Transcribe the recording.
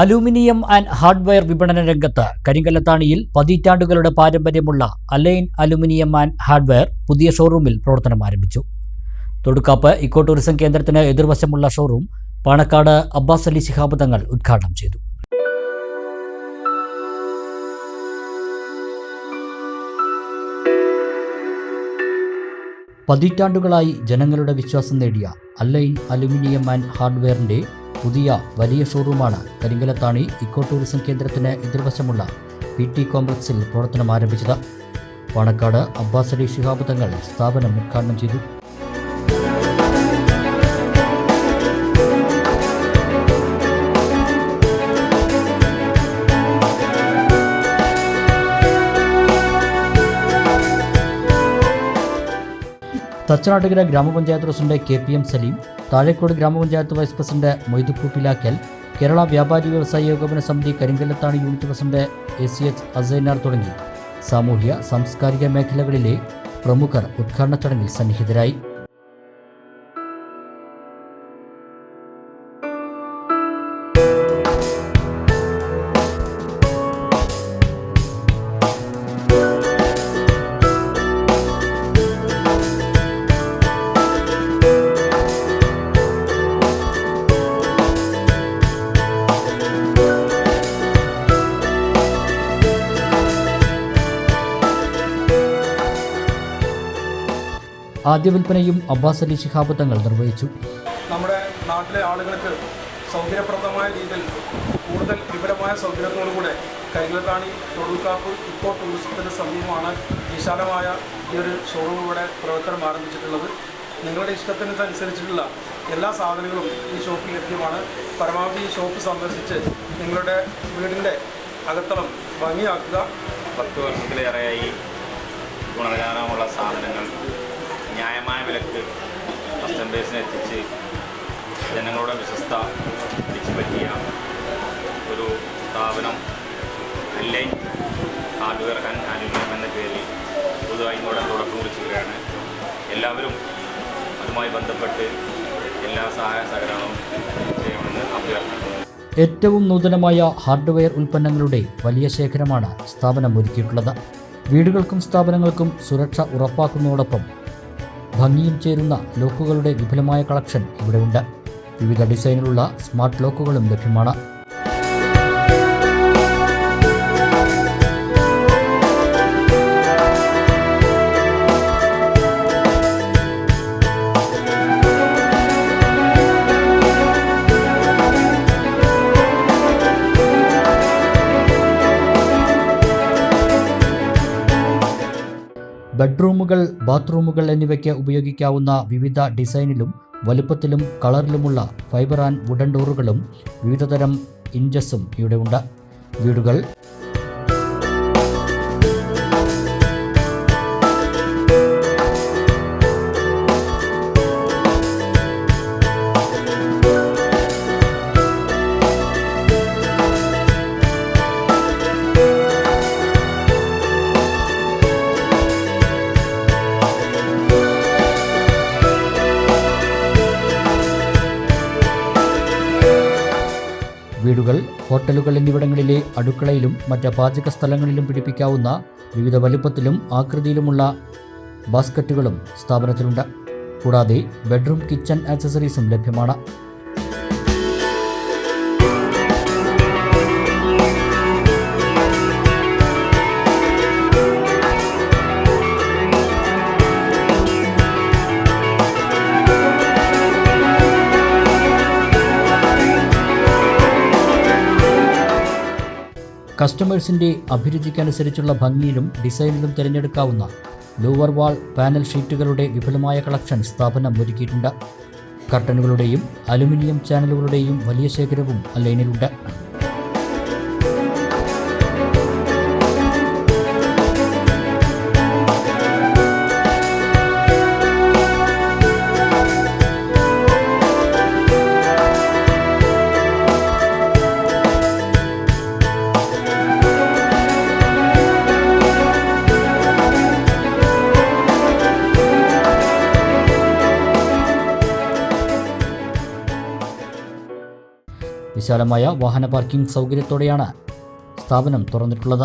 Aluminium and hardware വിപണന രംഗത്ത് കരിങ്കല്ലത്താണിയിൽ പതിറ്റാണ്ടുകളുടെ പാരമ്പര്യമുള്ള അലൈൻ അലുമിനിയം ആൻഡ് ഹാർഡ്വെയർ പുതിയ ഷോറൂമിൽ പ്രവർത്തനം ആരംഭിച്ചു. തൊടുക്കാപ്പ് ഇക്കോ ടൂറിസം കേന്ദ്രത്തിന് എതിർവശമുള്ള ഷോറൂം പാണക്കാട് അബ്ബാസ് അലി ശിഹാബ് തങ്ങൾ ഉദ്ഘാടനം ചെയ്തു. പതിറ്റാണ്ടുകളായി ജനങ്ങളുടെ വിശ്വാസം നേടിയ അലൈൻ അലുമിനിയം ആൻഡ് ഹാർഡ്വെയറിന്റെ പുതിയ വലിയ ഷോറൂമാണ് കരിങ്കലത്താണി ഇക്കോ ടൂറിസം കേന്ദ്രത്തിന് എതിർവശമുള്ള പി ടി കോംപ്ലക്സിൽ പ്രവർത്തനം ആരംഭിച്ചത്. പാണക്കാട് അബ്ബാസ് അലി ശിഹാബ് തങ്ങൾ സ്ഥാപനം ഉദ്ഘാടനം ചെയ്തു. തച്ചനാട്ടുകര ഗ്രാമപഞ്ചായത്ത് president K P M Saleem Thazhekode ഗ്രാമപഞ്ചായത്ത് vice president Moidu Poopilakkal Kerala Vyapari Vyavasaya Ekopana Samithi Karinkallathani unit president A C H Asainar തുടങ്ങി. സാമൂഹ്യ സാംസ്കാരിക മേഖലകളിലെ പ്രമുഖർ ഉദ്ഘാടന ചടങ്ങിൽ സന്നിഹിതരായി. ആദ്യ വിൽപ്പനയും അബ്ബാസ് അലി ശിഹാബ് തങ്ങൾ നിർവഹിച്ചു. നമ്മുടെ നാട്ടിലെ ആളുകൾക്ക് സൗകര്യപ്രദമായ രീതിയിൽ കൂടുതൽ വിപുലമായ സൗകര്യത്തോടുകൂടെ കരിലത്താണി തൊടുക്കാപ്പ് ഇക്കോ ടൂറിസത്തിന് സമീപമാണ് വിശാലമായ ഈ ഒരു ഷോറൂം ഇവിടെ പ്രവർത്തനം ആരംഭിച്ചിട്ടുള്ളത്. നിങ്ങളുടെ ഇഷ്ടത്തിനനുസരിച്ചിട്ടുള്ള എല്ലാ സാധനങ്ങളും ഈ ഷോപ്പിൽ ലഭ്യമാണ്. പരമാവധി ഈ ഷോപ്പ് സന്ദർശിച്ച് നിങ്ങളുടെ വീടിന്റെ അകത്തളം ഭംഗിയാക്കുക. പത്ത് വർഷത്തിലേറെയായി ഗുണനിലവാരമുള്ള സാധനങ്ങൾ ന്യായമായ വിലക്ക് കസ്റ്റമേഴ്സിനെ എത്തിച്ച് ജനങ്ങളുടെ വിശ്വസ്ത എത്തിച്ചു പറ്റിയ ഒരു സ്ഥാപനം അല്ലേ? ഹാർഡ്വെയർ ആൻഡ് അലുമിനിയം എന്ന പേരിൽ പൊതുവായി ഇവിടെ തുടക്കം കുറിച്ചിരിക്കുകയാണ്. എല്ലാവരും അതുമായി ബന്ധപ്പെട്ട് എല്ലാ സഹായ സഹകരണവും ചെയ്യണമെന്ന് അഭ്യർത്ഥിക്കുന്നു. ഏറ്റവും നൂതനമായ ഹാർഡ്വെയർ ഉൽപ്പന്നങ്ങളുടെ വലിയ ശേഖരമാണ് സ്ഥാപനം ഒരുക്കിയിട്ടുള്ളത് വീടുകൾക്കും സ്ഥാപനങ്ങൾക്കും സുരക്ഷ ഉറപ്പാക്കുന്നതോടൊപ്പം ഭംഗിയും ചേരുന്ന ലോക്കുകളുടെ വിപുലമായ കളക്ഷൻ ഇവിടെയുണ്ട്. വിവിധ ഡിസൈനിലുള്ള സ്മാർട്ട് ലോക്കുകളും ലഭ്യമാണ്. ബെഡ്റൂമുകൾ ബാത്റൂമുകൾ എന്നിവയ്ക്ക് ഉപയോഗിക്കാവുന്ന വിവിധ ഡിസൈനിലും വലുപ്പത്തിലും കളറിലുമുള്ള ഫൈബർ ആൻഡ് വുഡൻ ഡോറുകളും വിവിധതരം ഇഞ്ചസും ഇവിടെ ഉണ്ട് വീടുകൾ വീടുകൾ ഹോട്ടലുകൾ എന്നിവിടങ്ങളിലെ അടുക്കളയിലും മറ്റ് പാചക സ്ഥലങ്ങളിലും പിടിപ്പിക്കാവുന്ന വിവിധ വലുപ്പത്തിലും ആകൃതിയിലുമുള്ള ബാസ്ക്കറ്റുകളും സ്ഥാപനത്തിലുണ്ട്. കൂടാതെ ബെഡ്റൂം കിച്ചൺ ആക്സസറീസും ലഭ്യമാണ്. കസ്റ്റമേഴ്സിന്റെ അഭിരുചിക്കനുസരിച്ചുള്ള ഭംഗിയിലും ഡിസൈനിലും തിരഞ്ഞെടുക്കാവുന്ന ലോവർ വാൾ പാനൽ ഷീറ്റുകളുടെ വിപുലമായ കളക്ഷൻ സ്ഥാപനം ഒരുക്കിയിട്ടുണ്ട്. കർട്ടനുകളുടെയും അലുമിനിയം ചാനലുകളുടെയും വലിയ ശേഖരവും ലൈനിലുണ്ട്. വിശാലമായ വാഹന പാർക്കിംഗ് സൗകര്യത്തോടെയാണ് സ്ഥാപനം തുറന്നിട്ടുള്ളത്.